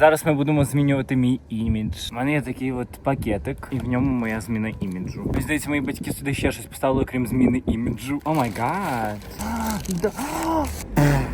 Зараз ми будемо змінювати мій імідж. У мене є такий от пакетик, і в ньому моя зміна іміджу. Здається, мої батьки сюди ще щось поставили, крім зміни іміджу. О май гад. Да.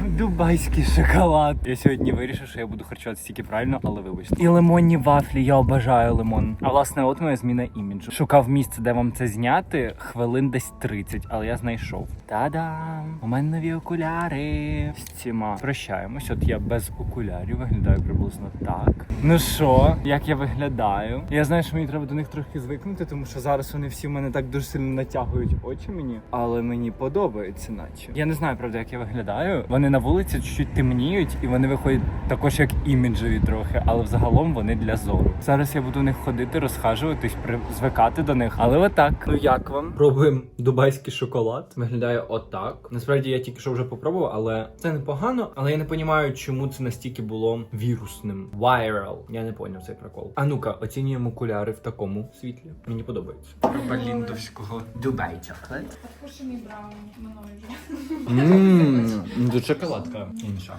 Дубайський шоколад. Я сьогодні вирішив, що я буду харчуватися тільки правильно, але вибачте. І лимонні вафлі, я обожаю лимон. А власне, от моя зміна іміджу. Шукав місце, де вам це зняти, хвилин десь 30, але я знайшов. Та-дам! У мене нові окуляри. З цими прощаємось. От я без окулярів виглядаю приблизно так. Ну що, як я виглядаю? Я знаю, що мені треба до них трохи звикнути, тому що зараз вони всі в мене так дуже сильно натягують очі мені, але мені подобається, наче. Я не знаю, правда, як я виглядаю. Вони на вулиці чуть-чуть темніють, і вони виходять також як іміджеві трохи, але взагалом вони для зору. Зараз я буду в них ходити, розхажуватись, при... звикати до них. Але отак. Ну як вам? Пробуємо дубайський шоколад. Виглядає отак. Насправді я тільки що вже попробував, але це непогано. Але я не розумію, чому це настільки було вірусним. Viral. Я не поняв цей прикол. А ну-ка, оцінюємо окуляри в такому світлі. Мені подобається. Баліндовського Дубай чоклад. Подпушений браун мною. Ммм, шоколадка інша.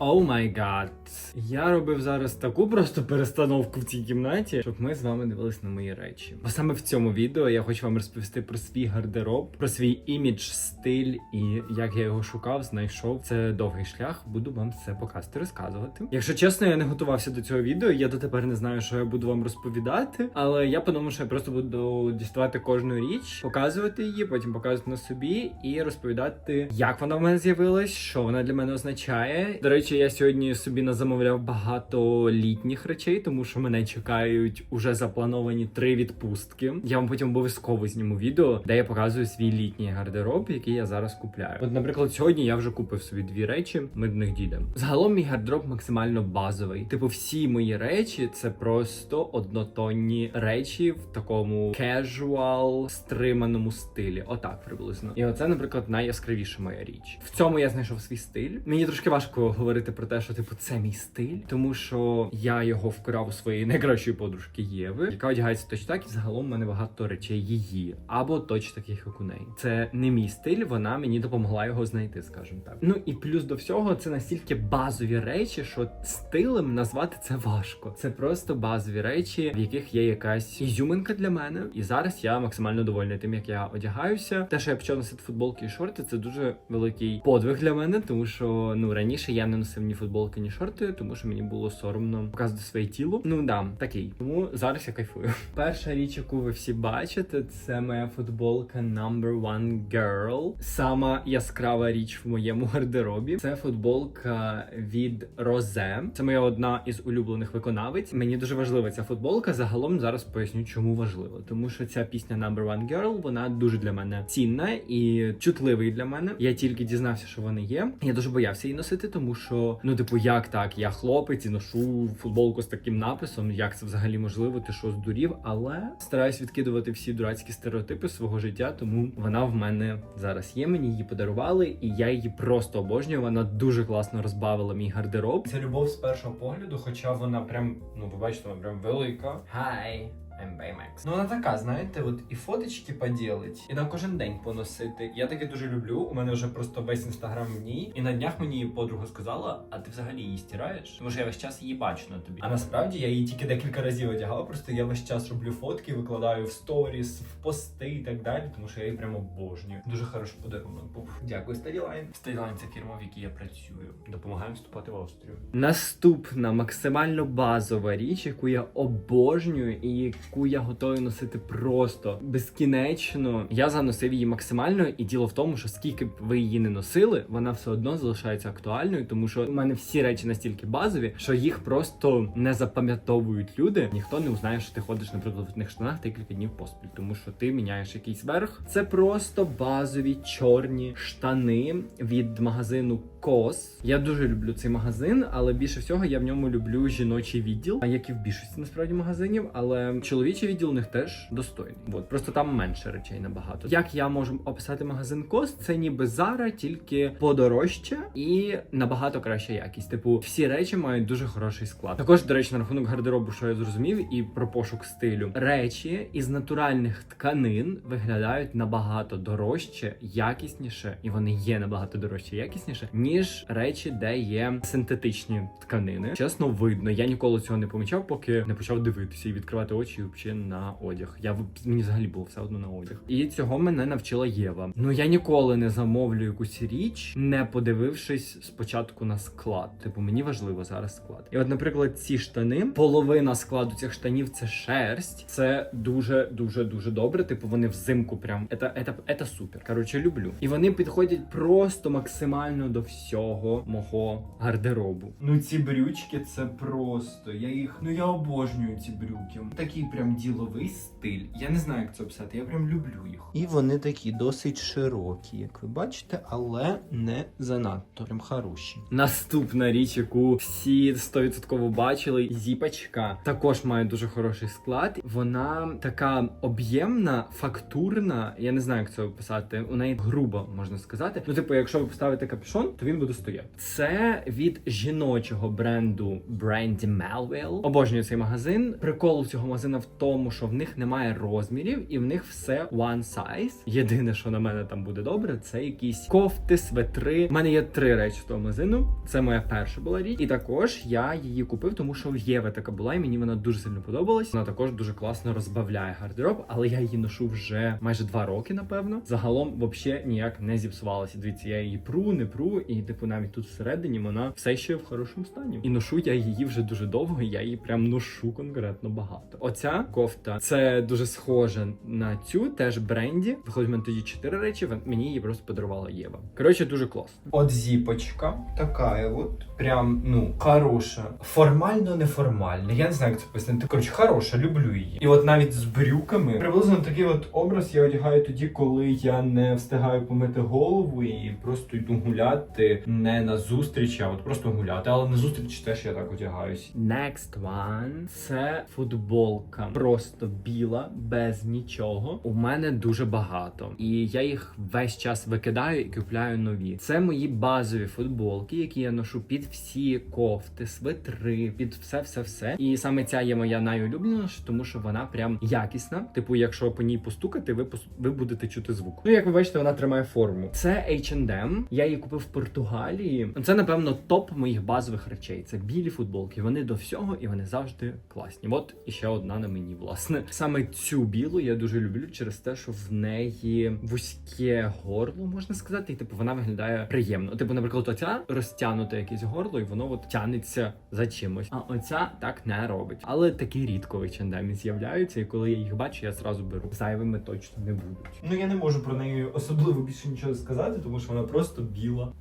О май гад. Я робив зараз таку просто перестановку в цій кімнаті, щоб ми з вами дивились на мої речі. Бо саме в цьому відео я хочу вам розповісти про свій гардероб, про свій імідж, стиль і як я його шукав, знайшов. Це довгий шлях. Буду вам все показувати, розказувати. Якщо чесно, я не готувався до цього відео. Я дотепер не знаю, що я буду вам розповідати. Але я подумав, що я просто буду діставати кожну річ, показувати її, потім показувати на собі і розповідати, як вона в мене з'явилась, що вона для мене означає. До речі, я сьогодні собі назамовляв багато літніх речей, тому що мене чекають уже заплановані три відпустки. Я вам потім обов'язково зніму відео, де я показую свій літній гардероб, який я зараз купляю. От, наприклад, сьогодні я вже купив собі дві речі. Ми до них дійдемо. Загалом мій гардероб максимально базовий. Типу, всі мої речі це просто однотонні речі в такому casual, стриманому стилі. Отак приблизно. І оце, наприклад, найяскравіша моя річ. В цьому я знайшов свій стиль. Мені трошки важко говорити про те, що типу це мій стиль, тому що я його вкрав у своєї найкращої подружки Єви, яка одягається точно так, і загалом в мене багато речей її, або точно таких, як у неї. Це не мій стиль, вона мені допомогла його знайти, скажімо так. Ну і плюс до всього, це настільки базові речі, що стилем назвати це важко. Це просто базові речі, в яких є якась ізюминка для мене. І зараз я максимально довольний тим, як я одягаюся. Те, що я почав носити футболки і шорти, це дуже великий подвиг для мене, тому що ну раніше я не носив ні футболки, ні шорти, тому що мені було соромно показувати своє тіло. Ну да, такий. Тому зараз я кайфую. Перша річ, яку ви всі бачите, це моя футболка Number One Girl. Сама яскрава річ в моєму гардеробі. Це футболка від Розе. Це моя одна із улюблених виконавиць. Мені дуже важлива ця футболка. Загалом зараз поясню, чому важливо. Тому що ця пісня Number One Girl, вона дуже для мене цінна і чутливий для мене. Я тільки дізнався, що вони є. Я дуже боявся її носити, тому що ну, типу, як так? Я хлопець і ношу футболку з таким написом. Як це взагалі можливо? Ти що здурів? Але стараюсь відкидувати всі дурацькі стереотипи свого життя, тому вона в мене зараз є. Мені її подарували, і я її просто обожнюю. Вона дуже класно розбавила мій гардероб. Це любов з першого погляду, хоча вона прям, ну ви бачите, вона прям велика. Хай! Baymax. Ну вона така, знаєте, от і фоточки поділить, і на кожен день поносити. Я таке дуже люблю. У мене вже просто весь інстаграм в ній. І на днях мені подруга сказала: а ти взагалі її стираєш? Тому що я весь час її бачу на тобі. А насправді я її тільки декілька разів одягав. Просто я весь час роблю фотки, викладаю в сторіс, в пости і так далі, тому що я її прямо обожнюю. Дуже хороший подарунок був. Дякую, Старілайн. Старілайн це фірма, в якій я працюю. Допомагаю вступати в Австрію. Наступна максимально базова річ, яку я обожнюю і яку я готовий носити просто безкінечно. Я заносив її максимально, і діло в тому, що скільки б ви її не носили, вона все одно залишається актуальною, тому що у мене всі речі настільки базові, що їх просто не запам'ятовують люди. Ніхто не узнає, що ти ходиш, наприклад, в одних штанах декілька днів поспіль, тому що ти міняєш якийсь верх. Це просто базові чорні штани від магазину Кос. Я дуже люблю цей магазин, але більше всього я в ньому люблю жіночий відділ, як і в більшості насправді магазинів. Але чоловік чоловічий відділ у них теж достойний. От просто там менше речей набагато. Як я можу описати магазин Кос? Це ніби Зара, тільки подорожче і набагато краща якість. Типу, всі речі мають дуже хороший склад. Також, до речі, на рахунок гардеробу, що я зрозумів, і про пошук стилю. Речі із натуральних тканин виглядають набагато дорожче, якісніше, і вони є набагато дорожче, якісніше, ніж речі, де є синтетичні тканини. Чесно, видно. Я ніколи цього не помічав, поки не почав дивитися і відкривати очі взагалі на одяг. Я в- мені взагалі було все одно на одяг. І цього мене навчила Єва. Ну я ніколи не замовлю якусь річ, не подивившись спочатку на склад. Типу, мені важливо зараз склад. І от, наприклад, ці штани, половина складу цих штанів це шерсть. Це дуже дуже дуже добре. Типу, вони взимку прям это, это, это супер. Коротше, люблю. І вони підходять просто максимально до всього мого гардеробу. Ну ці брючки це просто. Я їх ну я обожнюю ці брюки. Такий прям діловий стиль. Я не знаю, як це описати. Я прям люблю їх. І вони такі досить широкі, як ви бачите, але не занадто прям хороші. Наступна річ, яку всі 100% бачили, зіпачка. Також має дуже хороший склад. Вона така об'ємна, фактурна. Я не знаю, як це описати. У неї грубо можна сказати. Ну, типу, якщо ви поставите капюшон, то він буде стояти. Це від жіночого бренду Brandy Melville. Обожнюю цей магазин. Прикол у цього магазина в тому, що в них немає розмірів, і в них все one size. Єдине, що на мене там буде добре, це якісь кофти, светри. У мене є три речі того магазину. Це моя перша була річ. І також я її купив, тому що в Єве така була, і мені вона дуже сильно подобалась. Вона також дуже класно розбавляє гардероб, але я її ношу вже майже два роки, напевно. Загалом взагалі ніяк не зіпсувалася. Дивіться, я її пру, не пру, і типу навіть тут всередині вона все ще в хорошому стані. І ношу я її вже дуже довго. Я її прям ношу конкретно багато. Оця кофта це дуже схоже на цю, теж бренді. Виходить, в мене тоді чотири речі. Мені її просто подарувала Єва. Коротше, дуже класно. От зіпочка, така от прям ну хороша. Формально неформальна. Я не знаю, як це пояснити. Коротше, хороша, люблю її. І от навіть з брюками приблизно такий от образ я одягаю тоді, коли я не встигаю помити голову і просто йду гуляти не на зустріч, а от просто гуляти. Але на зустріч теж я так одягаюсь. Next one – це футболка. Просто біла, без нічого. У мене дуже багато. І я їх весь час викидаю і купляю нові. Це мої базові футболки, які я ношу під всі кофти, свитри, під все, все, все. І саме ця є моя найулюбленіша, тому що вона прям якісна. Типу, якщо по ній постукати, ви ви будете чути звук. Ну, як ви бачите, вона тримає форму. Це H&M. Я її купив в Португалії. Це, напевно, топ моїх базових речей. Це білі футболки. Вони до всього і вони завжди класні. От і ще одна на мені, власне. Саме цю білу я дуже люблю через те, що в неї вузьке горло, можна сказати, і типу вона виглядає приємно. Типу, наприклад, оця розтягнуте якесь горло, і воно от тянеться за чимось. А оця так не робить. Але такі рідко в H&M з'являються, і коли я їх бачу, я зразу беру. Зайвими точно не будуть. Ну я не можу про неї особливо більше нічого сказати, тому що вона просто біла.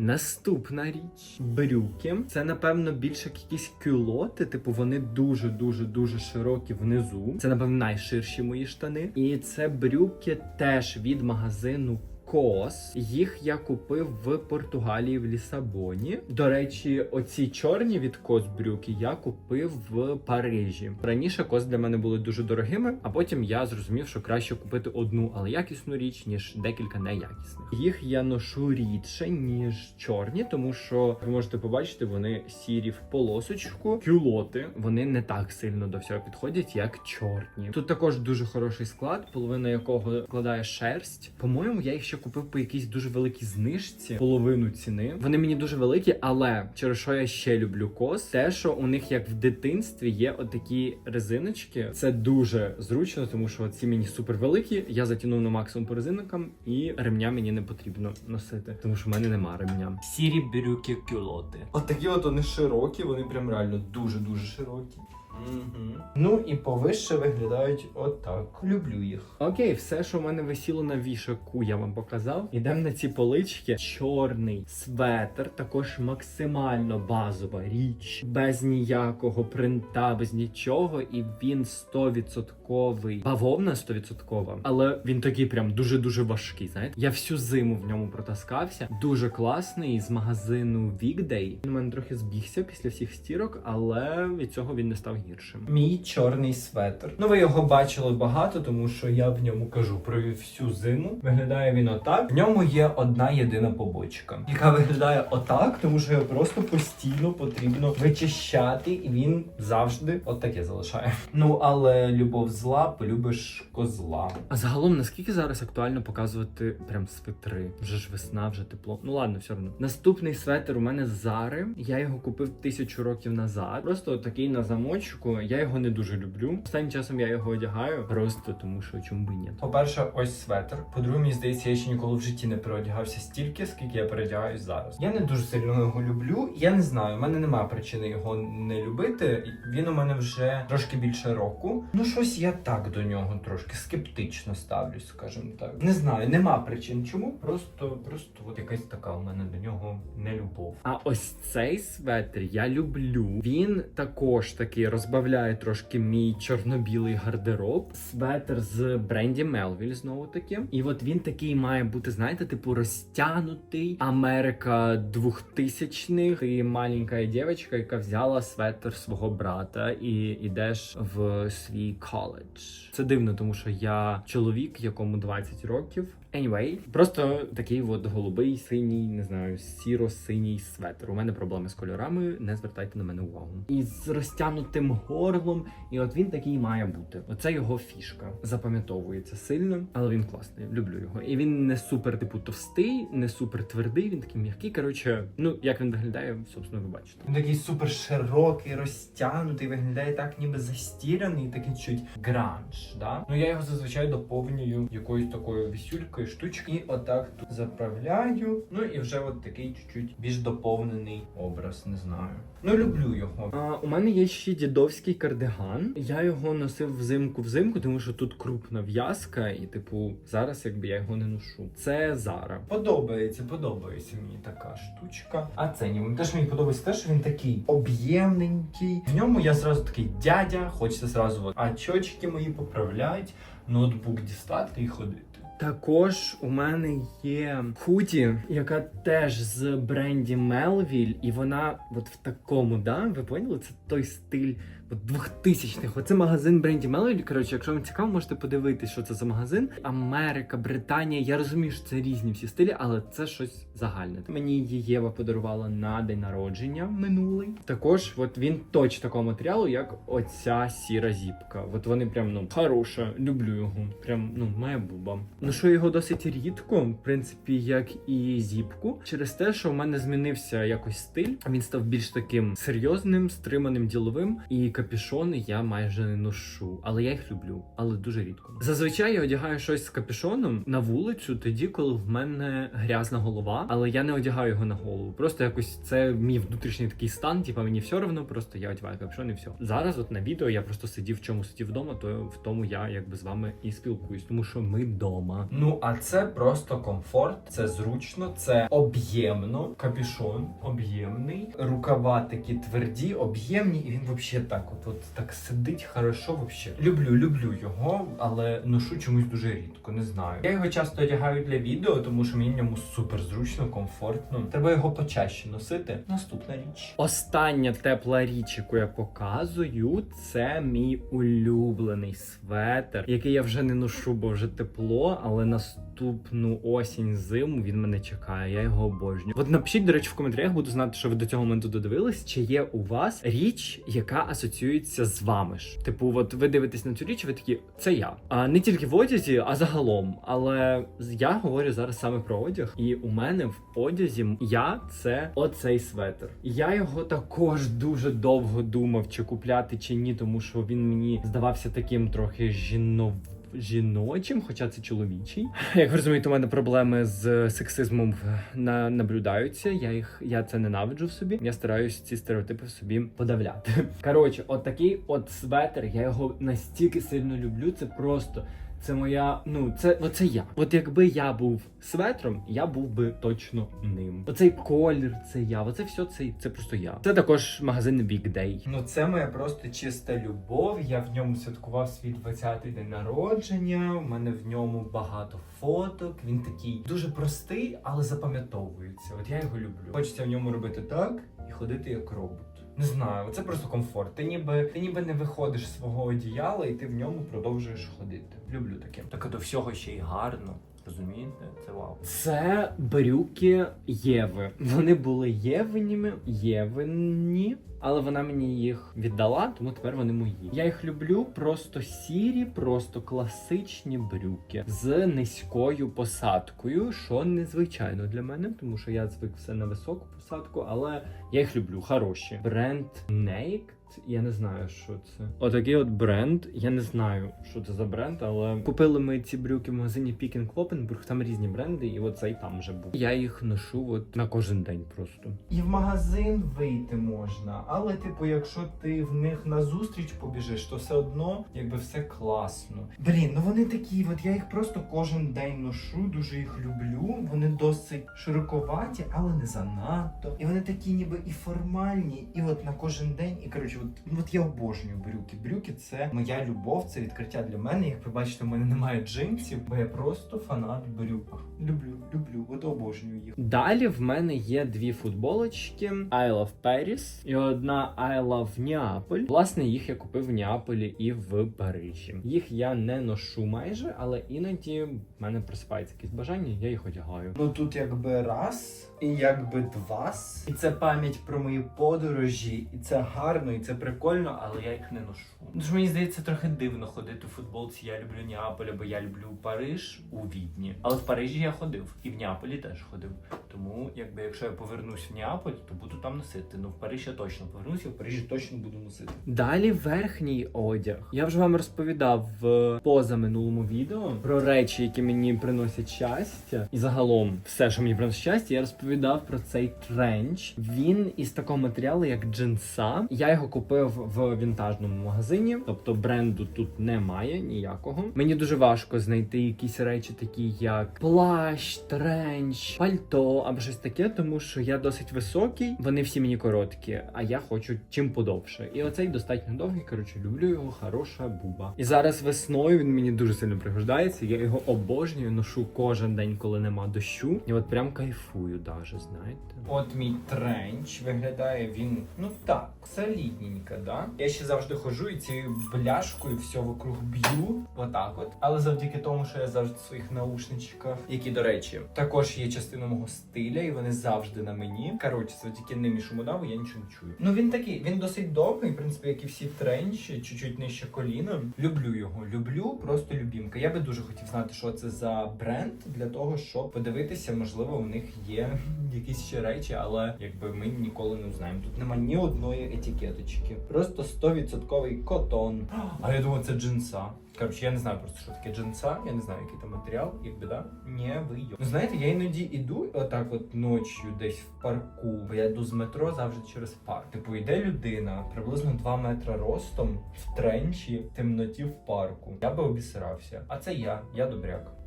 Наступна річ брюки. Це напевно більше як якісь кюлоти. Типу вони дуже дуже дуже широкі внизу. Це напевно найширші мої штани. І це брюки теж від магазину. Кос їх я купив в Португалії в Лісабоні. До речі, оці чорні від кос брюки я купив в Парижі. Раніше кос для мене були дуже дорогими, а потім я зрозумів, що краще купити одну, але якісну річ, ніж декілька неякісних. Їх я ношу рідше, ніж чорні, тому що ви можете побачити, вони сірі в полосочку. Кюлоти вони не так сильно до всього підходять, як чорні. Тут також дуже хороший склад, половина якого складає шерсть. По-моєму, я їх ще купив по якійсь дуже великій знижці, половину ціни. Вони мені дуже великі, але через що я ще люблю кос, те, що у них як в дитинстві є отакі резиночки. Це дуже зручно, тому що ці мені супер великі. Я затягнув на максимум по резинкам, і ремня мені не потрібно носити, тому що в мене нема ремня. Сірі брюки кюлоти. От такі от вони широкі, вони прям реально дуже дуже широкі. Угу. Ну і повище виглядають отак. Люблю їх. Окей, все, що в мене висіло на вішаку, я вам показав. Ідемо на ці полички. Чорний светр, також максимально базова річ, без ніякого принта, без нічого. І він 100% бавовна 100%, але він такий прям дуже дуже важкий. Знаєте, я всю зиму в ньому протаскався. Дуже класний з магазину Weekday. Він у мене трохи збігся після всіх стірок, але від цього він не став гіршим. Мій чорний светр. Ну ви його бачили багато, тому що я в ньому кажу про всю зиму. Виглядає він отак. В ньому є одна єдина побочка, яка виглядає отак, тому що його просто постійно потрібно вичищати, і він завжди отаке залишає. Ну але любов зла, полюбиш козла. А загалом наскільки зараз актуально показувати прям свитри? Вже ж весна, вже тепло. Ну ладно, все одно. Наступний светр у мене Зари. Я його купив тисячу років назад. Просто такий на замочку. Я його не дуже люблю. Останнім часом я його одягаю просто тому, що чому би ні. По-перше, ось светр. По-друге, мені здається, я ще ніколи в житті не переодягався стільки, скільки я переодягаюсь зараз. Я не дуже сильно його люблю. Я не знаю, у мене немає причини його не любити. Він у мене вже трошки більше року. Ну щось я так до нього трошки скептично ставлюсь, скажімо так. Не знаю, нема причин. Чому? Просто, просто от якась така у мене до нього не любов. А ось цей светр я люблю. Він також таки розбавляє трошки мій чорно-білий гардероб. Светр з бренді Melville знову таки. І от він такий має бути, знаєте, типу розтягнутий. Америка 2000-х. Ти маленька дівчинка, яка взяла светр свого брата і йдеш в свій коледж. Це дивно, тому що я чоловік, якому 20 років. Anyway, просто такий от голубий, синій, не знаю, сіро-синій светр. У мене проблеми з кольорами, не звертайте на мене увагу. І з розтягнутим горлом, і от він такий має бути. Оце його фішка. Запам'ятовується сильно, але він класний. Люблю його. І він не супер, типу, товстий, не супер твердий. Він такий м'який. Коротше, ну як він виглядає, собственно, ви бачите. Він такий супер широкий, розтягнутий, виглядає так, ніби застіраний, такий чуть гранж. Да? Ну я його зазвичай доповнюю якоюсь такою вісюлькою штучки. І отак тут заправляю. Ну і вже от такий чуть-чуть більш доповнений образ, не знаю. Ну люблю його. А, у мене є ще дідовський кардиган. Я його носив взимку взимку, тому що тут крупна в'язка, і типу зараз якби я його не ношу. Це Зара. Подобається, подобається мені така штучка. А це ні. Теж мені подобається те, що він такий об'ємненький. В ньому я зразу такий дядя, хочеться зразу от, очочки мої поправляти, ноутбук дістати і ходити. Також у мене є худі, яка теж з бренді Melville, і вона от в такому, да? Ви поняли? Це той стиль 2000-х. Оце магазин бренді Melville. Коротше, якщо вам цікаво, можете подивитись, що це за магазин. Америка, Британія. Я розумію, що це різні всі стилі, але це щось загальне. Мені її Єва подарувала на день народження минулий. Також от він точно такого матеріалу, як оця сіра зіпка. От вони прям ну хороша, люблю його. Прям ну має буба. Що його досить рідко, в принципі, як і зіпку, через те, що в мене змінився якось стиль. Він став більш таким серйозним, стриманим, діловим. І капюшони я майже не ношу, але я їх люблю, але дуже рідко. Зазвичай я одягаю щось з капюшоном на вулицю, тоді, коли в мене грязна голова, але я не одягаю його на голову. Просто якось це мій внутрішній такий стан. Типа мені все одно, просто я одягаю капюшон і все. Зараз, от на відео, я просто сидів в чому сидів вдома, то в тому я якби з вами і спілкуюсь, тому що ми вдома. Ну а це просто комфорт, це зручно, це об'ємно. Капюшон об'ємний, рукава такі тверді, об'ємні, і він взагалі так, от, от так сидить хорошо. Вообще люблю, люблю його, але ношу чомусь дуже рідко. Не знаю. Я його часто одягаю для відео, тому що мені в ньому супер зручно, комфортно. Треба його почаще носити. Наступна річ. Остання тепла річ, яку я показую, це мій улюблений светр, який я вже не ношу, бо вже тепло, але наступну осінь зиму він мене чекає. Я його обожнюю. От напишіть, до речі, в коментарях буду знати, що ви до цього моменту додивились. Чи є у вас річ, яка асоціюється з вами ж? Типу, от ви дивитесь на цю річ, ви такі, це я. А не тільки в одязі, а загалом. Але я говорю зараз саме про одяг, і у мене в одязі я це оцей светр. Я його також дуже довго думав, чи купляти, чи ні, тому що він мені здавався таким трохи жінов жіночим, хоча це чоловічий. Як ви розумієте, у мене проблеми з сексизмом на наблюдаються. Я їх я це ненавиджу в собі. Я стараюсь ці стереотипи собі подавляти. Коротше, от такий от светер, я його настільки сильно люблю. Це просто Це моя, ну це оце я. От якби я був светром, я був би точно ним. Оцей колір, це я. Оце все це, це просто я. Це також магазин Big Day. Ну це моя просто чиста любов. Я в ньому святкував свій 20-й день народження. У мене в ньому багато фоток. Він такий дуже простий, але запам'ятовується. От я його люблю. Хочеться в ньому робити так і ходити як робот. Не знаю, це просто комфорт. Ти ніби ти ніби не виходиш з свого одіяла, і ти в ньому продовжуєш ходити. Люблю таке. Так до всього ще й гарно. Розумієте? Це вау. Це брюки Єви. Вони були Євиніми, Євині. Але вона мені їх віддала, тому тепер вони мої. Я їх люблю просто сірі, просто класичні брюки з низькою посадкою, що незвичайно для мене, тому що я звик все на високу посадку, але я їх люблю. Хороші. Бренд Naked. Я не знаю, що це. Отакий от бренд. Я не знаю, що це за бренд, але купили ми ці брюки в магазині Picking Kloppenburg, Там різні бренди, і от цей там вже був. Я їх ношу от на кожен день просто. І в магазин вийти можна, але типу, якщо ти в них на зустріч побіжиш, то все одно якби все класно. Блін, ну вони такі, от я їх просто кожен день ношу, дуже їх люблю. Вони досить широковаті, але не занадто. І вони такі, ніби і формальні, і от на кожен день. І коротше, от, от я обожнюю брюки. Брюки це моя любов, це відкриття для мене. Як ви бачите, в мене немає джинсів, бо я просто фанат брюк. Люблю, люблю, от обожнюю їх. Далі в мене є дві футболочки I Love Paris і одна I Love Неаполь. Власне, їх я купив в Неаполі і в Парижі. Їх я не ношу майже, але іноді в мене просипається якесь бажання, я їх одягаю. Ну тут якби раз. І якби два. І це пам'ять про мої подорожі, і це гарно, і це прикольно, але я їх не ношу. Ну ж мені здається, трохи дивно ходити у футболці. Я люблю Неаполь, бо я люблю Париж у Відні. Але в Парижі я ходив, і в Неаполі теж ходив. Тому, якби якщо я повернусь в Неаполь, то буду там носити. Ну в Париж я точно повернусь, і в Парижі точно буду носити. Далі верхній одяг. Я вже вам розповідав в позаминулому відео про речі, які мені приносять щастя, і загалом все, що мені приносить щастя, я розповідав про цей тренч. Він із такого матеріалу, як джинса. Я його купив в вінтажному магазині, тобто бренду тут немає ніякого. Мені дуже важко знайти якісь речі, такі як плащ, тренч, пальто або щось таке, тому що я досить високий, вони всі мені короткі, а я хочу чим подовше. І оцей достатньо довгий. Коротше, люблю його, хороша буба. І зараз весною він мені дуже сильно пригождається. Я його обожнюю, ношу кожен день, коли нема дощу. І от прям кайфую, даже знаєте. От мій тренч виглядає він ну так, солідненько, да. Я ще завжди ходжу і цією бляшкою все вокруг б'ю. Отак от. Але завдяки тому, що я завжди в своїх наушничках, які, до речі, також є частиною мого стиля, і вони завжди на мені. Коротше, завдяки ним і шумодаву я нічого не чую. Ну він такий, він досить довгий, в принципі, як і всі тренчі, чуть-чуть нижче коліна. Люблю його, люблю, просто любімка. Я би дуже хотів знати, що це за бренд для того, щоб подивитися, можливо, у них є якісь ще речі, але якби ми ніколи не знаємо. Тут нема ні одної етикеточки. Просто 100% котон. А я думаю, це джинса. Коротше, я не знаю просто, що таке джинса, я не знаю, який там матеріал, якби да, не вийде. Ну знаєте, я іноді іду отак от ночі десь в парку, бо я йду з метро завжди через парк. Типу, йде людина приблизно 2 метри ростом в тренчі, в темноті в парку. Я би обісрався. А це я, я добряк.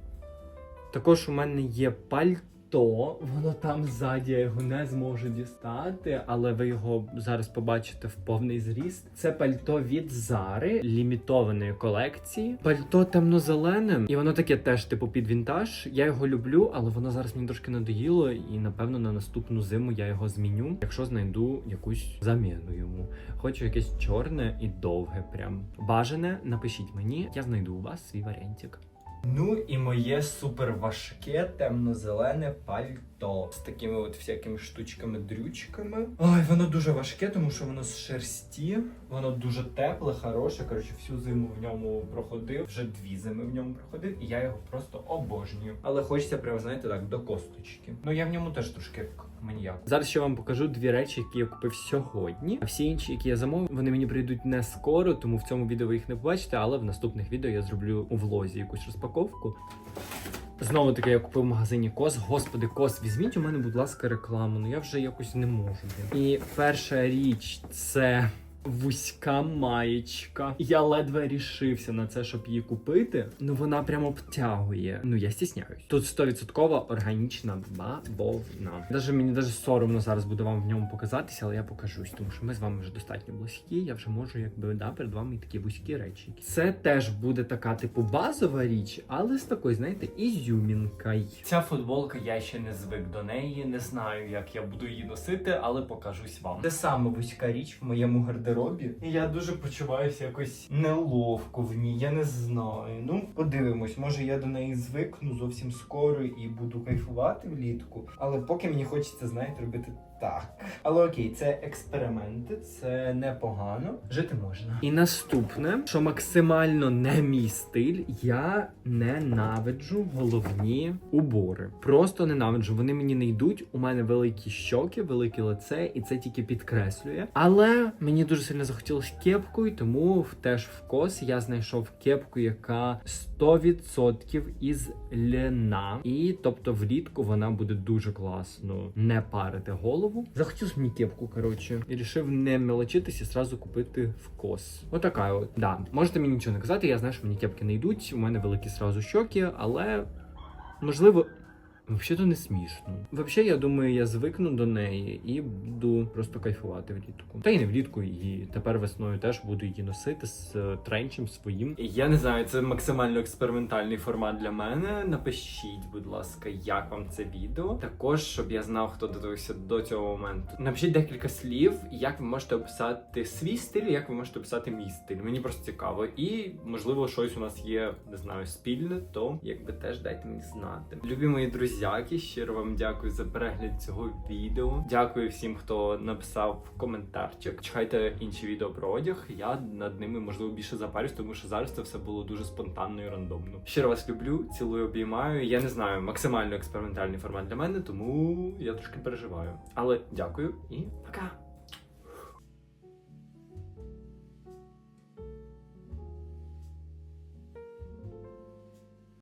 Також у мене є пальто. Воно там ззаді, я його не зможу дістати, але ви його зараз побачите в повний зріст. Це пальто від Зари лімітованої колекції. Пальто темно-зелене, і воно таке теж, типу, під вінтаж. Я його люблю, але воно зараз мені трошки надоїло, і напевно на наступну зиму я його зміню, якщо знайду якусь заміну йому. Хочу якесь чорне і довге. Прям бажане. Напишіть мені, я знайду у вас свій варіантик. Ну і моє суперважке темно-зелене пальто з такими от всякими штучками-дрючками. Ой, воно дуже важке, тому що воно з шерсті, воно дуже тепле, хороше. Коротше, всю зиму в ньому проходив, вже дві зими в ньому проходив, і я його просто обожнюю. Але хочеться прямо, знаєте, так, до косточки. Ну я в ньому теж трошки маніяк. Зараз ще вам покажу дві речі, які я купив сьогодні. А всі інші, які я замовив, вони мені прийдуть не скоро, тому в цьому відео ви їх не побачите, але в наступних відео я зроблю у влозі якусь розпаковку. Знову таки я купив в магазині Кос. Господи, Кос, візьміть у мене, будь ласка, рекламу. Ну я вже якось не можу. І перша річ це вузька маєчка. Я ледве рішився на це, щоб її купити. Ну вона прямо обтягує. Ну я стісняюсь. Тут 100% органічна бавовна. Даже мені даже соромно зараз буде вам в ньому показатися, але я покажусь, тому що ми з вами вже достатньо близькі. Я вже можу, якби да, перед вами такі вузькі речі. Це теж буде така, типу, базова річ, але з такою, знаєте, ізюмінкою. Ця футболка я ще не звик до неї. Не знаю, як я буду її носити, але покажусь вам. Це саме вузька річ в моєму гардеробі. І я дуже почуваюся якось неловко в ній. Я не знаю. Ну, подивимось, може я до неї звикну зовсім скоро і буду кайфувати влітку. Але поки мені хочеться, знаєте, робити так. Але окей, це експерименти, це непогано. Жити можна. І наступне, що максимально не мій стиль, я ненавиджу головні убори. Просто ненавиджу. Вони мені не йдуть. У мене великі щоки, велике лице, і це тільки підкреслює. Але мені дуже сильно захотілося кепкою, тому теж в кос я знайшов кепку, яка 100% із льна. І тобто влітку вона буде дуже класно не парити голову. Захотілося мені кепку, коротше, і рішив не мелочитися, сразу купити в кос. Отака от. Да. Можете мені нічого не казати, я знаю, що мені кепки не йдуть. У мене великі сразу щоки, але можливо. Взагалі не смішно. Взагалі, я думаю, я звикну до неї і буду просто кайфувати влітку. Та й не влітку, і тепер весною теж буду її носити з е, тренчем своїм. Я не знаю, це максимально експериментальний формат для мене. Напишіть, будь ласка, як вам це відео. Також, щоб я знав, хто додивився до цього моменту. Напишіть декілька слів, як ви можете описати свій стиль, як ви можете описати мій стиль. Мені просто цікаво. І можливо, щось у нас є, не знаю, спільне, то якби теж дайте мені знати. Любі мої друзяки, щиро вам дякую за перегляд цього відео. Дякую всім, хто написав коментарчик. Чекайте інші відео про одяг. Я над ними можливо більше запарюсь, тому що зараз це все було дуже спонтанно і рандомно. Щиро вас люблю, цілую, обіймаю. Я не знаю, максимально експериментальний формат для мене, тому я трошки переживаю. Але дякую і пока.